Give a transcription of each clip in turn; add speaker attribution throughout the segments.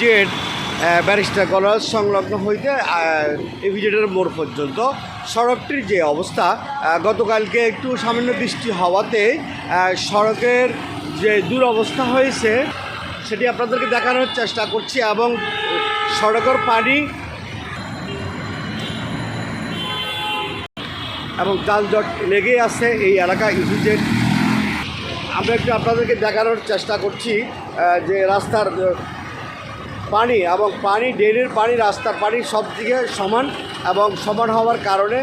Speaker 1: Z barrister college সংলগ্ন হইতে এভিজেটের মোড় পর্যন্ত। সড়কটির যে অবস্থা গতকালকে একটু সামান্য বৃষ্টি হওয়াতে সড়কের যে দুরবস্থা হয়েছে, সেটি আপনাদেরকে দেখানোর চেষ্টা করছি এবং সড়কের পানি এবং যানজট লেগে আছে এই এলাকা ইভিজেট আমরা একটু আপনাদেরকে দেখানোর চেষ্টা করছি যে রাস্তার পানি এবং পানি ড্রেনের পানি, রাস্তার পানি সব দিকে সমান এবং সমান হওয়ার কারণে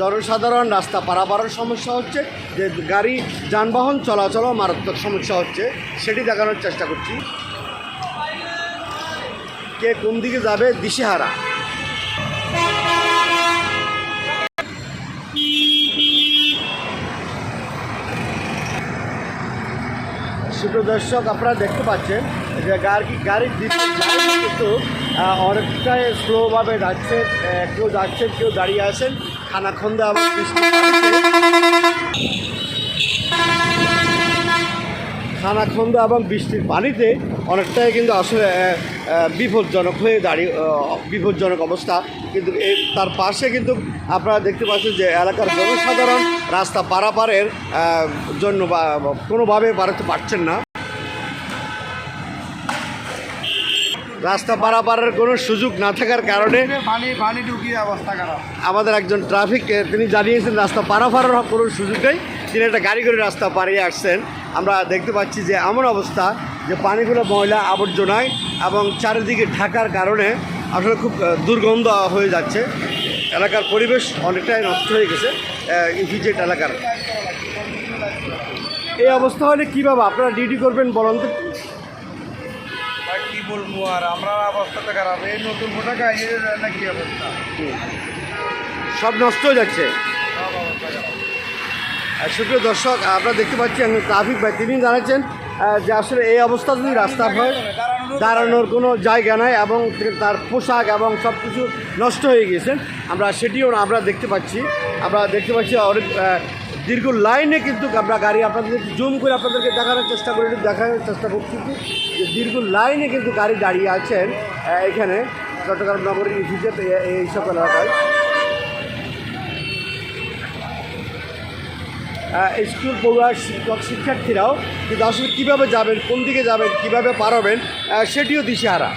Speaker 1: জনসাধারণ রাস্তা পারাপারের সমস্যা হচ্ছে, যে গাড়ি, যানবাহন চলাচলও মারাত্মক সমস্যা হচ্ছে, সেটি দেখানোর চেষ্টা করছি। কে কোন দিকে যাবে? দিশেহারা সুপ্রিয় দর্শক আপনারা দেখতে পাচ্ছেন যে গাড়ি গাড়ির কিন্তু অনেকটাই স্লোভাবে যাচ্ছে কেউ যাচ্ছেন, কেউ দাঁড়িয়ে আছেন। খানাখন্দা পানিতে খানাখন্দা এবং বৃষ্টির পানিতে অনেকটাই কিন্তু আসলে বিপজ্জনক হয়ে দাঁড়িয়ে বিপজ্জনক অবস্থা। কিন্তু তার পাশে কিন্তু আপনারা দেখতে পাচ্ছেন যে এলাকার জনসাধারণ রাস্তা পারাপারের জন্য কোনোভাবে বাড়াতে পারছেন না। রাস্তা পারাপারের কোনো সুযোগ না থাকার কারণে আমাদের একজন ট্রাফিক তিনি জানিয়েছেন রাস্তা পারাপারের কোনো সুযোগ নেই। তিনি একটা গাড়ি করে রাস্তা পাড়িয়ে আসছেন। আমরা দেখতে পাচ্ছি যে এমন অবস্থা যে পানিগুলো ময়লা আবর্জনায় এবং চারিদিকে ঢাকার কারণে আসলে খুব দুর্গন্ধ হয়ে যাচ্ছে। এলাকার পরিবেশ অনেকটাই নষ্ট হয়ে গেছে ইফিজেট এলাকার। এই অবস্থা হলে কীভাবে আপনারা ডিউটি করবেন বলুন তো।
Speaker 2: কি বলব আর? আমরা অবস্থা তো খারাপ। এই নতুন নাকি অবস্থা।
Speaker 1: সব নষ্ট হয়ে যাচ্ছে।
Speaker 2: সব অবস্থা
Speaker 1: সুপ্রিয় দর্শক, আপনারা দেখতে পাচ্ছেন ট্রাফিক ভাই। তিনি জানাচ্ছেন যে আসলে এই অবস্থা যদি রাস্তা হয়, দাঁড়ানোর কোনো জায়গা নাই এবং তার পোশাক এবং সব কিছু নষ্ট হয়ে গিয়েছে আমরা সেটিও আমরা দেখতে পাচ্ছি। আমরা দেখতে পাচ্ছি অনেক দীর্ঘ লাইনে কিন্তু আমরা গাড়ি আপনাদের জুম করে আপনাদেরকে দেখানোর চেষ্টা করি দেখানোর চেষ্টা করছি যে দীর্ঘ লাইনে কিন্তু গাড়ি দাঁড়িয়ে আছেন এখানে চট্টগ্রাম নগরীর এই সকল এলাকায়। স্কুল পড়ুয়া শিক্ষক, শিক্ষার্থীরাও কিন্তু আসলে কীভাবে যাবেন, কোন দিকে যাবেন, কীভাবে পারবেন সেটিও দিশেহারা।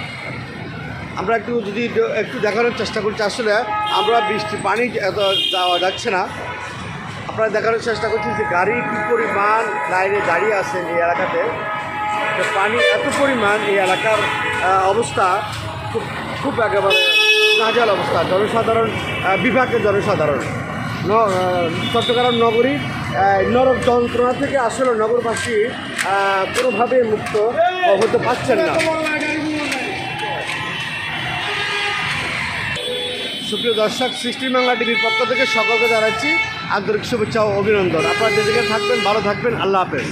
Speaker 1: আমরা একটু যদি একটু- দেখানোর চেষ্টা করছি, আসলে আমরা বৃষ্টি, পানি এত যাওয়া যাচ্ছে না। আপনারা দেখানোর চেষ্টা করছি যে গাড়ি কী পরিমাণ লাইনে দাঁড়িয়ে আছেন এই এলাকাতে। পানি এত পরিমাণ এই এলাকার অবস্থা খুব খুব একেবারে নাজাল অবস্থা। জনসাধারণ বিভাগের জনসাধারণ। চট্টগ্রাম নগরী আহ, নরক যন্ত্রণা থেকে আসলে নগরবাসী কোনোভাবে মুক্ত হতে পারছেন না। সুপ্রিয় দর্শক সৃষ্টি বাংলা টিভির পক্ষ থেকে সকলকে জানাচ্ছি আন্তরিক শুভেচ্ছা ও অভিনন্দন। আপনারা যেদিকে থাকবেন ভালো থাকবেন। আল্লাহ হাফেজ।